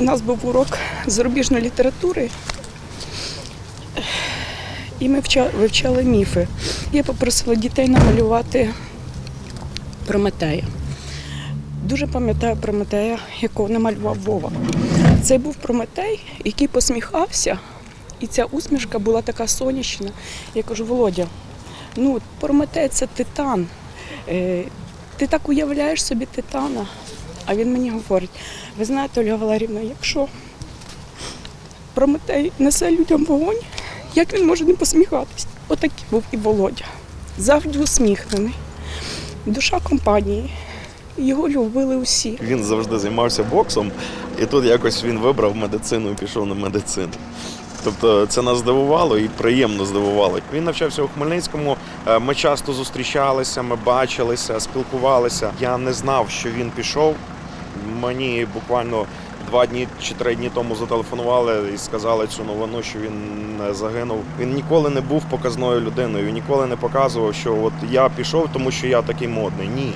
У нас був урок зарубіжної літератури, і ми вивчали міфи. Я попросила дітей намалювати Прометея. Дуже пам'ятаю Прометея, якого намалював Вова. Це був Прометей, який посміхався, і ця усмішка була така сонячна. Я кажу, Володя, ну Прометей це титан. Е, Ти так уявляєш собі титана. А він мені говорить: ви знаєте, Ольга Валерівна, якщо Прометей несе людям вогонь, як він може не посміхатись? Отакий був і Володя. Завжди усміхнений. Душа компанії. Його любили усі. Він завжди займався боксом, і тут якось він вибрав медицину і пішов на медицину. Тобто це нас здивувало і приємно здивувало. Він навчався у Хмельницькому. е, Ми часто зустрічалися, ми бачилися, спілкувалися. Я не знав, що він пішов. Мені буквально два дні чи три дні тому зателефонували і сказали цю новину, що він е, загинув. Він ніколи не був показною людиною. Він ніколи не показував, що от я пішов, тому що я такий модний. Ні.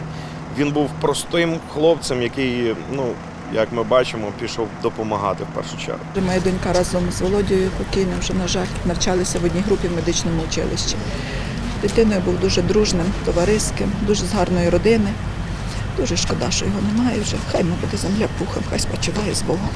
Він був простим хлопцем, який, ну як ми бачимо, пішов допомагати в першу чергу. Моя донька разом з Володією покійним вже, на жаль, навчалися в одній групі в медичному училищі. Дитиною був дуже дружним, товариським, дуже з гарної родини. Дуже шкода, що його немає вже. Хай мабуть, земля пухом, хай спочиває з Богом.